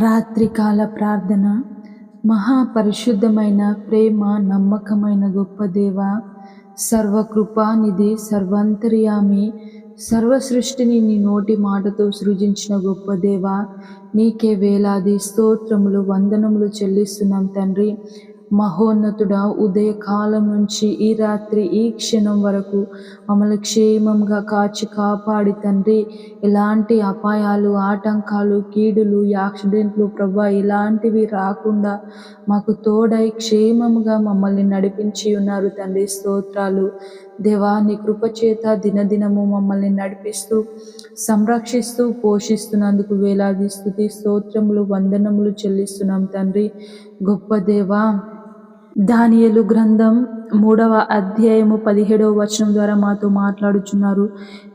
రాత్రికాల ప్రార్థన. మహాపరిశుద్ధమైన ప్రేమ నమ్మకమైన గొప్ప దేవ సర్వకృపానిధి సర్వంతర్యామి సర్వ సృష్టిని నీ నోటి మాటతో సృజించిన గొప్ప దేవ నీకే వేలాది స్తోత్రములు వందనములు చెల్లిస్తున్నాం తండ్రి. మహోన్నతుడ ఉదయకాలం నుంచి ఈ రాత్రి ఈ క్షణం వరకు మమ్మల్ని క్షేమంగా కాచి కాపాడి తండ్రి. ఎలాంటి అపాయాలు ఆటంకాలు కీడులు యాక్సిడెంట్లు ప్రభా ఇలాంటివి రాకుండా మాకు తోడై క్షేమంగా మమ్మల్ని నడిపించి ఉన్నారు తండ్రి. స్తోత్రాలు. దేవా నీ కృపచేత దినదినము మమ్మల్ని నడిపిస్తూ సంరక్షిస్తూ పోషిస్తున్నందుకు వేలాది స్థుతి స్తోత్రములు వందనములు చెల్లిస్తున్నాం తండ్రి. గొప్ప దేవా దానియలు గ్రంథం మూడవ అధ్యాయము పదిహేడవ వచనం ద్వారా మాతో మాట్లాడుచున్నారు.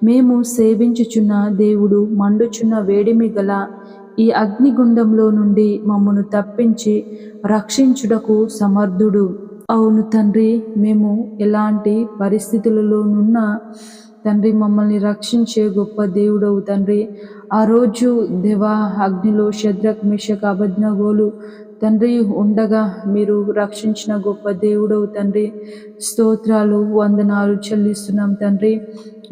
మేము సేవించుచున్న దేవుడు మండుచున్న వేడిమి గల ఈ అగ్నిగుండంలో నుండి మమ్మను తప్పించి రక్షించుటకు సమర్థుడు. అవును తండ్రి మేము ఎలాంటి పరిస్థితులలోనున్న తండ్రి మమ్మల్ని రక్షించే గొప్ప దేవుడవు తండ్రి. ఆ రోజు దేవా అగ్నిలో శద్రక్ మిషక్ అభజ్ఞగోలు తండ్రి ఉండగా మీరు రక్షించిన గొప్ప దేవుడవు తండ్రి. స్తోత్రాలు వందనాలు చెల్లిస్తున్నాం తండ్రి.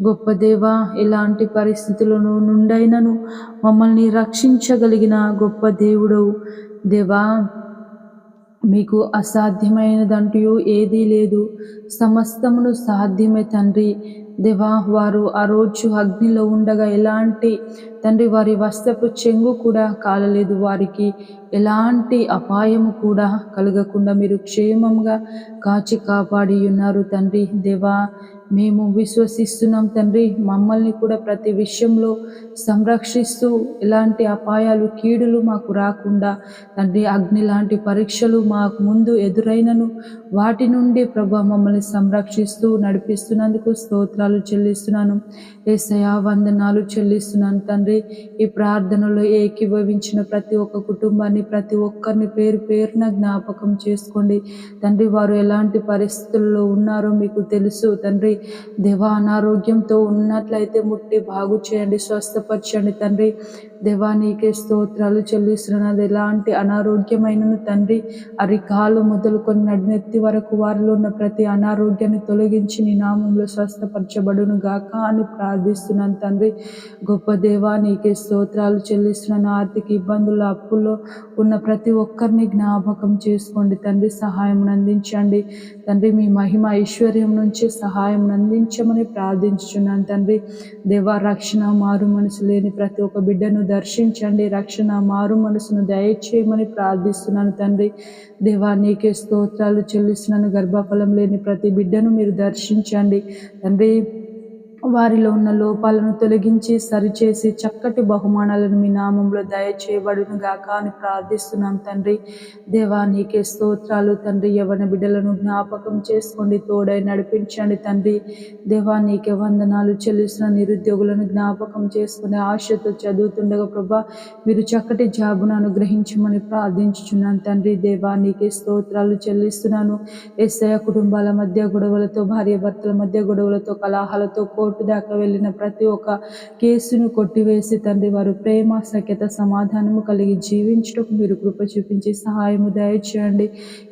గొప్ప దేవ ఎలాంటి పరిస్థితులను నుండైనను మమ్మల్ని రక్షించగలిగిన గొప్ప దేవుడవు. దేవా మీకు అసాధ్యమైనదంటూ ఏదీ లేదు. సమస్తమును సాధ్యమే తండ్రి. దేవా వారు ఆ రోజు అగ్నిలో ఉండగా ఎలాంటి తండ్రి వారి వస్త్రపు చెంగు కూడా కాలలేదు. వారికి ఎలాంటి అపాయము కూడా కలగకుండా మీరు క్షేమంగా కాచి కాపాడి ఉన్నారు తండ్రి. దేవా మేము విశ్వసిస్తున్నాం తండ్రి. మమ్మల్ని కూడా ప్రతి విషయంలో సంరక్షిస్తూ ఎలాంటి అపాయాలు కీడులు మాకు రాకుండా తండ్రి అగ్ని లాంటి పరీక్షలు మాకు ముందు ఎదురైనను వాటి నుండి ప్రభా మమ్మల్ని సంరక్షిస్తూ నడిపిస్తున్నందుకు స్తోత్రాలు చెల్లిస్తున్నాను. ఏసయా వందనాలు చెల్లిస్తున్నాను తండ్రి. ఈ ప్రార్థనలో ఏకీభవించిన ప్రతి ఒక్క కుటుంబాన్ని ప్రతి ఒక్కరిని పేరు పేరున జ్ఞాపకం చేసుకోండి. తండ్రి వారు ఎలాంటి పరిస్థితుల్లో ఉన్నారో మీకు తెలుసు తండ్రి. దేవా అనారోగ్యంతో ఉన్నట్లయితే ముట్టి బాగు చేయండి స్వస్థపరచండి తండ్రి. దేవా నీకే స్తోత్రాలు చెల్లిస్తున్నది ఎలాంటి అనారోగ్యమైనను తండ్రి అరికాలు మొదలుకొని నడినెత్తి వరకు వారిలో ఉన్న ప్రతి అనారోగ్యాన్ని తొలగించి నీ నామంలో స్వస్థపరచబడును గాక అని ప్రార్థిస్తున్నాను తండ్రి. గొప్ప దేవా నీకే స్తోత్రాలు చెల్లిస్తున్నాను. ఆర్థిక ఇబ్బందులు అప్పుల్లో ఉన్న ప్రతి ఒక్కరిని జ్ఞాపకం చేసుకోండి తండ్రి. సహాయం అందించండి తండ్రి. మీ మహిమ ఐశ్వర్యం నుంచి సహాయం అందించమని ప్రార్థించుచున్నాను తండ్రి. దేవా రక్షణ మారు మనసు లేని ప్రతి ఒక్క బిడ్డను దర్శించండి. రక్షణ మారు మనసును దయచేయమని ప్రార్థిస్తున్నాను తండ్రి. దేవా నీకే స్తోత్రాలు చెల్లిస్తున్నాను. గర్భఫలం లేని ప్రతి బిడ్డను మీరు దర్శించండి. తండ్రి వారిలో ఉన్న లోపాలను తొలగించి సరిచేసి చక్కటి బహుమానాలను మీ నామంలో దయచేయబడును గాక అని ప్రార్థిస్తున్నాం తండ్రి. దేవా నీకే స్తోత్రాలు తండ్రి. యవన బిడ్డలను జ్ఞాపకం చేసుకోండి తోడై నడిపించండి తండ్రి. దేవా నీకే వందనాలు చెల్లిస్తున్న నిరుద్యోగులను జ్ఞాపకం చేసుకుని ఆశతో చదువుతుండగా ప్రభా మీరు చక్కటి జాబును అనుగ్రహించమని ప్రార్థించుచున్నాను తండ్రి. దేవా నీకే స్తోత్రాలు చెల్లిస్తున్నాను. ఎస్ఐ కుటుంబాల మధ్య గొడవలతో భార్య భర్తల మధ్య గొడవలతో కలాహాలతో కోర్టు కోర్టు దాకా వెళ్ళిన ప్రతి ఒక్క కేసును కొట్టివేసి తండ్రి వారు ప్రేమ సఖ్యత సమాధానము కలిగి జీవించటకు మీరు కృప చూపించి సహాయము దయచేయండి.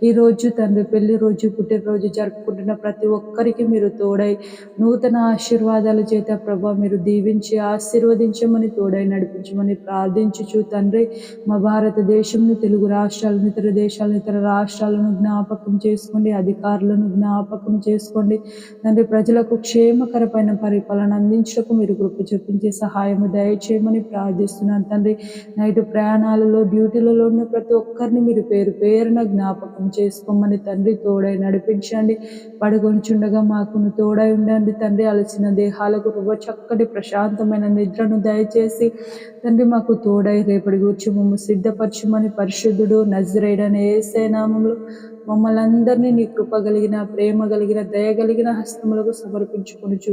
ఈరోజు తండ్రి పెళ్ళి రోజు పుట్టినరోజు జరుపుకుంటున్న ప్రతి ఒక్కరికి మీరు తోడై నూతన ఆశీర్వాదాల చేత ప్రభా మీరు దీవించి ఆశీర్వదించమని తోడై నడిపించమని ప్రార్థించుచు తండ్రి. మా భారతదేశంను తెలుగు రాష్ట్రాలను ఇతర దేశాలను ఇతర రాష్ట్రాలను జ్ఞాపకం చేసుకోండి. అధికారులను జ్ఞాపకం చేసుకోండి. తండ్రి ప్రజలకు క్షేమకరమైన పరిపాలన అందించటకు మీరు కృప చూపించే సహాయము దయచేయమని ప్రార్థిస్తున్నాను తండ్రి. నైట్ ప్రయాణాలలో డ్యూటీలలో ఉన్న ప్రతి ఒక్కరిని మీరు పేరు పేరున జ్ఞాపకం చేసుకోమని తండ్రి తోడై నడిపించండి. పడుకొనిచుండగా మాకు తోడై ఉండండి తండ్రి. అలసిన దేహాలకు చక్కటి ప్రశాంతమైన నిద్రను దయచేసి తండ్రి మాకు తోడై రేపటి గురించి మమ్మల్ని సిద్ధపరచమని పరిశుద్ధుడు నజరేడని ఏసే నామంలో మమ్మల్ని అందరినీ నీ కృప కలిగిన ప్రేమ కలిగిన దయ కలిగిన హస్తములకు సమర్పించుకొని చూ